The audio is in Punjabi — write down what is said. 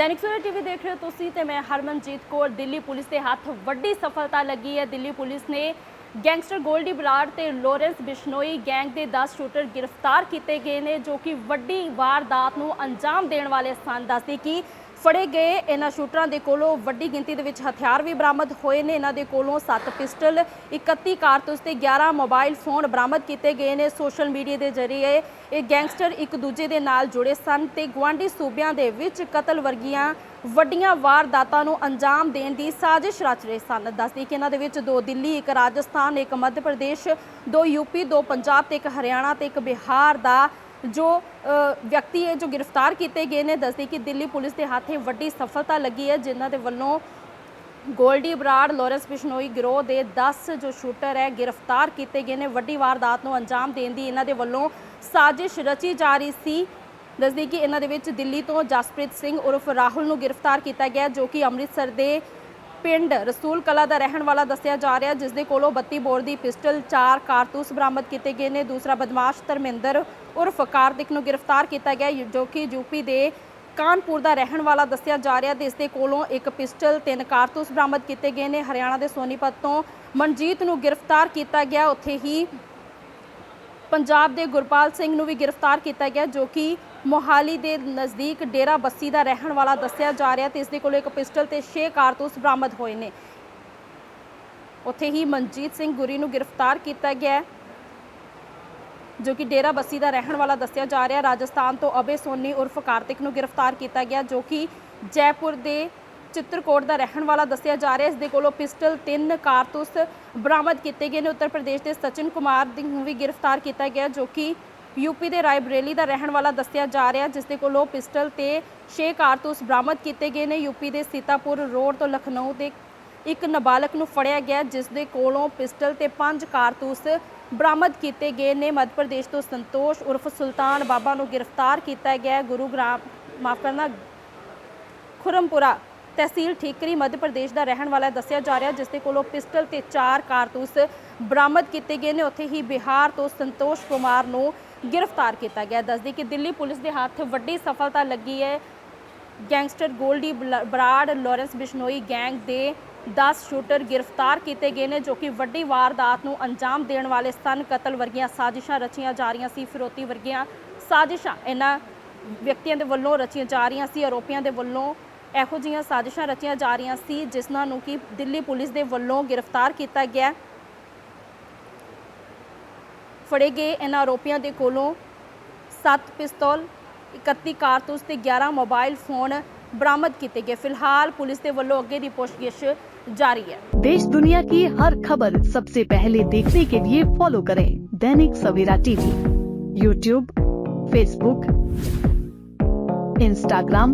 ਦੈਨਿਕ ਸਵੇਰਾ ਟੀਵੀ ਦੇਖ ਰਹੇ ਹੋ ਤੁਸੀਂ ਤੇ ਮੈਂ ਹਰਮਨਜੀਤ ਕੌਰ, ਦਿੱਲੀ ਪੁਲਿਸ ਦੇ ਹੱਥ ਵੱਡੀ ਸਫਲਤਾ ਲੱਗੀ ਹੈ। ਦਿੱਲੀ ਪੁਲਿਸ ਨੇ ਗੈਂਗਸਟਰ ਗੋਲਡੀ ਬਰਾੜ ਤੇ ਲੋਰੈਂਸ ਬਿਸ਼ਨੋਈ ਗੈਂਗ ਦੇ 10 ਸ਼ੂਟਰ ਗ੍ਰਿਫਤਾਰ ਕੀਤੇ ਗਏ ਨੇ, ਜੋ ਕਿ ਵੱਡੀ ਵਾਰਦਾਤ ਨੂੰ ਅੰਜਾਮ ਦੇਣ ਵਾਲੇ ਸਨ। ਦੱਸਦੀ ਕਿ ਫੜੇ ਗਏ। ਇਹਨਾਂ ਸ਼ੂਟਰਾਂ ਦੇ ਕੋਲੋਂ ਵੱਡੀ ਗਿਣਤੀ ਦੇ ਵਿੱਚ ਹਥਿਆਰ ਵੀ ਬਰਾਮਦ ਹੋਏ ਨੇ। ਇਹਨਾਂ ਦੇ ਕੋਲੋਂ 7 ਪਿਸਟਲ 31 ਕਾਰਤੂਸ ਤੇ 11 ਮੋਬਾਈਲ ਫੋਨ ਬਰਾਮਦ ਕੀਤੇ ਗਏ ਨੇ ਸੋਸ਼ਲ ਮੀਡੀਆ ਦੇ ਜ਼ਰੀਏ। ਇਹ ਗੈਂਗਸਟਰ ਇੱਕ ਦੂਜੇ ਦੇ ਨਾਲ ਜੁੜੇ ਸਨ ਤੇ ਗੁਆਂਢੀ ਸੂਬਿਆਂ ਦੇ ਵਿੱਚ ਕਤਲ ਵਰਗੀਆਂ ਵੱਡੀਆਂ ਵਾਰਦਾਤਾਂ ਨੂੰ ਅੰਜਾਮ ਦੇਣ ਦੀ ਸਾਜ਼ਿਸ਼ ਰਚ ਰਹੇ ਸਨ। ਦੱਸਦੀ ਕਿ ਇਹਨਾਂ ਦੇ ਵਿੱਚ ਦੋ ਦਿੱਲੀ, ਇੱਕ ਰਾਜਸਥਾਨ, ਇੱਕ ਮੱਧ ਪ੍ਰਦੇਸ਼, ਦੋ ਯੂਪੀ, ਦੋ ਪੰਜਾਬ ਤੇ ਇੱਕ ਹਰਿਆਣਾ ਤੇ ਇੱਕ ਬਿਹਾਰ ਦਾ ਜੋ ਵਿਅਕਤੀ ਹੈ ਜੋ ਗ੍ਰਿਫਤਾਰ ਕੀਤੇ ਗਏ ਨੇ, ਦੱਸਦੀ ਕਿ ਦਿੱਲੀ ਪੁਲਿਸ ਦੇ ਹੱਥੇ ਵੱਡੀ ਸਫਲਤਾ ਲੱਗੀ ਹੈ, ਜਿਨ੍ਹਾਂ ਦੇ ਵੱਲੋਂ ਗੋਲਡੀ ਬਰਾੜ, ਲੋਰੈਂਸ ਬਿਸ਼ਨੋਈ ਗਿਰੋਹ ਦੇ 10 ਜੋ ਸ਼ੂਟਰ ਹੈ, ਗ੍ਰਿਫਤਾਰ ਕੀਤੇ ਗਏ ਨੇ। ਵੱਡੀ ਵਾਰਦਾਤ ਨੂੰ ਅੰਜਾਮ ਦੇਣ ਦੀ ਇਹਨਾਂ ਦੇ ਵੱਲੋਂ ਸਾਜ਼ਿਸ਼ ਰਚੀ ਜਾ ਰਹੀ ਸੀ। ਦੱਸਦੀ ਕਿ ਇਹਨਾਂ ਦੇ ਵਿੱਚ ਦਿੱਲੀ ਤੋਂ ਜਸਪ੍ਰੀਤ ਸਿੰਘ ਉਰਫ ਰਾਹੁਲ ਨੂੰ ਗ੍ਰਿਫਤਾਰ ਕੀਤਾ ਗਿਆ, ਜੋ ਕਿ ਅੰਮ੍ਰਿਤਸਰ ਦੇ ਪਿੰਡ ਰਸੂਲ ਕਲਾ ਦਾ ਰਹਿਣ ਵਾਲਾ ਦੱਸਿਆ ਜਾ ਰਿਹਾ, ਜਿਸ ਦੇ ਕੋਲੋਂ 32 ਬੋਰ ਦੀ ਪਿਸਟਲ 4 ਕਾਰਤੂਸ ਬਰਾਮਦ ਕੀਤੇ ਗਏ ਨੇ। ਦੂਸਰਾ ਬਦਮਾਸ਼ ਧਰਮਿੰਦਰ ਉਰਫ ਕਾਰਤਿਕ ਨੂੰ ਗ੍ਰਿਫਤਾਰ ਕੀਤਾ ਗਿਆ ਜੋ ਕਿ ਯੂਪੀ ਦੇ ਕਾਨਪੁਰ ਦਾ ਰਹਿਣ ਵਾਲਾ ਦੱਸਿਆ ਜਾ ਰਿਹਾ ਤੇ ਇਸ ਦੇ ਕੋਲੋਂ ਇੱਕ ਪਿਸਟਲ, ਤਿੰਨ ਕਾਰਤੂਸ ਬਰਾਮਦ ਕੀਤੇ ਗਏ ਨੇ। ਹਰਿਆਣਾ ਦੇ ਸੋਨੀਪਤ ਤੋਂ ਮਨਜੀਤ ਨੂੰ ਗ੍ਰਿਫਤਾਰ ਕੀਤਾ ਗਿਆ। ਉੱਥੇ ਹੀ ਪੰਜਾਬ ਦੇ ਗੁਰਪਾਲ ਸਿੰਘ ਨੂੰ ਵੀ ਗ੍ਰਿਫਤਾਰ ਕੀਤਾ ਗਿਆ, ਜੋ ਕਿ ਮੋਹਾਲੀ ਦੇ ਨਜ਼ਦੀਕ ਡੇਰਾ ਬੱਸੀ ਦਾ ਰਹਿਣ ਵਾਲਾ ਦੱਸਿਆ ਜਾ ਰਿਹਾ ਤੇ ਇਸ ਦੇ ਕੋਲ ਇੱਕ ਪਿਸਟਲ ਤੇ 6 ਕਾਰਤੂਸ ਬਰਾਮਦ ਹੋਏ ਨੇ। ਉੱਥੇ ਹੀ ਮਨਜੀਤ ਸਿੰਘ ਗੁਰੀ ਨੂੰ ਗ੍ਰਿਫਤਾਰ ਕੀਤਾ ਗਿਆ, ਜੋ ਕਿ ਡੇਰਾ ਬੱਸੀ ਦਾ ਰਹਿਣ ਵਾਲਾ ਦੱਸਿਆ ਜਾ ਰਿਹਾ। ਰਾਜਸਥਾਨ ਤੋਂ ਅਬੇ ਸੋਨੀ ਉਰਫ ਕਾਰਤਿਕ ਨੂੰ ਗ੍ਰਿਫਤਾਰ ਕੀਤਾ ਗਿਆ, ਜੋ ਕਿ ਜੈਪੁਰ ਦੇ ਚਿੱਤਰਕੋਟ ਦਾ ਰਹਿਣ ਵਾਲਾ ਦੱਸਿਆ ਜਾ ਰਿਹਾ ਇਸ ਦੇ ਕੋਲੋਂ ਪਿਸਟਲ ਤਿੰਨ ਕਾਰਤੂਸ ਬਰਾਮਦ ਕੀਤੇ ਗਏ ਨੇ। ਉੱਤਰ ਪ੍ਰਦੇਸ਼ ਦੇ ਸਚਿਨ ਕੁਮਾਰ ਨੂੰ ਵੀ ਗ੍ਰਿਫਤਾਰ ਕੀਤਾ ਗਿਆ, ਜੋ ਕਿ ਯੂਪੀ ਦੇ ਰਾਏਬਰੇਲੀ ਦਾ ਰਹਿਣ ਵਾਲਾ ਦੱਸਿਆ ਜਾ ਰਿਹਾ ਜਿਸ ਦੇ ਕੋਲੋਂ ਪਿਸਟਲ ਤੇ 6 ਕਾਰਤੂਸ ਬਰਾਮਦ ਕੀਤੇ ਗਏ ਨੇ। ਯੂਪੀ ਦੇ ਸੀਤਾਪੁਰ ਰੋਡ ਤੋਂ ਲਖਨਊ ਦੇ ਇੱਕ ਨਾਬਾਲਗ ਨੂੰ ਫੜਿਆ ਗਿਆ, ਜਿਸ ਦੇ ਕੋਲੋਂ ਪਿਸਟਲ ਤੇ 5 ਕਾਰਤੂਸ ਬਰਾਮਦ ਕੀਤੇ ਗਏ ਨੇ। ਮੱਧ ਪ੍ਰਦੇਸ਼ ਤੋਂ ਸੰਤੋਸ਼ ਉਰਫ ਸੁਲਤਾਨ ਬਾਬਾ ਨੂੰ ਗ੍ਰਿਫਤਾਰ ਕੀਤਾ ਗਿਆ ਹੈ। ਗੁਰੂਗ੍ਰਾਮ, ਮਾਫ ਕਰਨਾ, ਖੁਰਮਪੁਰਾ ਤਹਿਸੀਲ ਠੀਕਰੀ ਮੱਧ ਪ੍ਰਦੇਸ਼ ਦਾ ਰਹਿਣ ਵਾਲਾ ਦੱਸਿਆ ਜਾ ਰਿਹਾ, ਜਿਸ ਦੇ ਕੋਲੋਂ ਪਿਸਟਲ ਤੇ ਚਾਰ ਕਾਰਤੂਸ ਬਰਾਮਦ ਕੀਤੇ ਗਏ ਨੇ। ਉੱਥੇ ਹੀ ਬਿਹਾਰ ਤੋਂ ਸੰਤੋਸ਼ ਕੁਮਾਰ ਨੂੰ ਗ੍ਰਿਫਤਾਰ ਕੀਤਾ ਗਿਆ। ਦੱਸਦੀ ਕਿ ਦਿੱਲੀ ਪੁਲਿਸ ਦੇ ਹੱਥ ਵੱਡੀ ਸਫਲਤਾ ਲੱਗੀ ਹੈ। ਗੈਂਗਸਟਰ ਗੋਲਡੀ ਬਲਾ- ਬਰਾੜ, ਲਾਰੈਂਸ ਬਿਸ਼ਨੋਈ ਗੈਂਗ ਦੇ 10 ਸ਼ੂਟਰ ਗ੍ਰਿਫਤਾਰ ਕੀਤੇ ਗਏ ਨੇ, ਜੋ ਕਿ ਵੱਡੀ ਵਾਰਦਾਤ ਨੂੰ ਅੰਜਾਮ ਦੇਣ ਵਾਲੇ ਸਨ। ਕਤਲ ਵਰਗੀਆਂ ਸਾਜ਼ਿਸ਼ਾਂ ਰਚੀਆਂ ਜਾ ਰਹੀਆਂ ਸੀ। ਫਿਰੋਤੀ ਵਰਗੀਆਂ ਸਾਜ਼ਿਸ਼ਾਂ ਇਹਨਾਂ ਵਿਅਕਤੀਆਂ ਦੇ ਵੱਲੋਂ ਰਚੀਆਂ ਜਾ ਰਹੀਆਂ ਸੀ। ਆਰੋਪੀਆਂ ਦੇ ਵੱਲੋਂ ਇਹੋ ਜਿਹੀਆਂ ਸਾਜ਼ਿਸ਼ਾਂ ਰਚੀਆਂ ਜਾ ਰਹੀਆਂ ਸੀ ਜਿਸਨਾਂ ਨੂੰ ਕਿ ਦਿੱਲੀ ਪੁਲਿਸ ਦੇ ਵੱਲੋਂ ਗ੍ਰਿਫਤਾਰ ਕੀਤਾ ਗਿਆ ਫੜੇ ਗਏ ਇਹਨਾਂ ਆਰੋਪੀਆਂ ਦੇ ਕੋਲੋਂ 7 ਪਿਸਤੌਲ 31 ਕਾਰਤੂਸ ਤੇ 11 ਮੋਬਾਈਲ ਫੋਨ ਬਰਾਮਦ ਕੀਤੇ ਗਏ ਫਿਲਹਾਲ ਪੁਲਿਸ ਦੇ ਵੱਲੋਂ ਅੱਗੇ ਦੀ ਪੁੱਛਗਿੱਛ ਜਾਰੀ ਹੈ देश दुनिया की हर खबर सबसे पहले देखने के लिए फॉलो करें Dainik Savera TV YouTube Facebook Instagram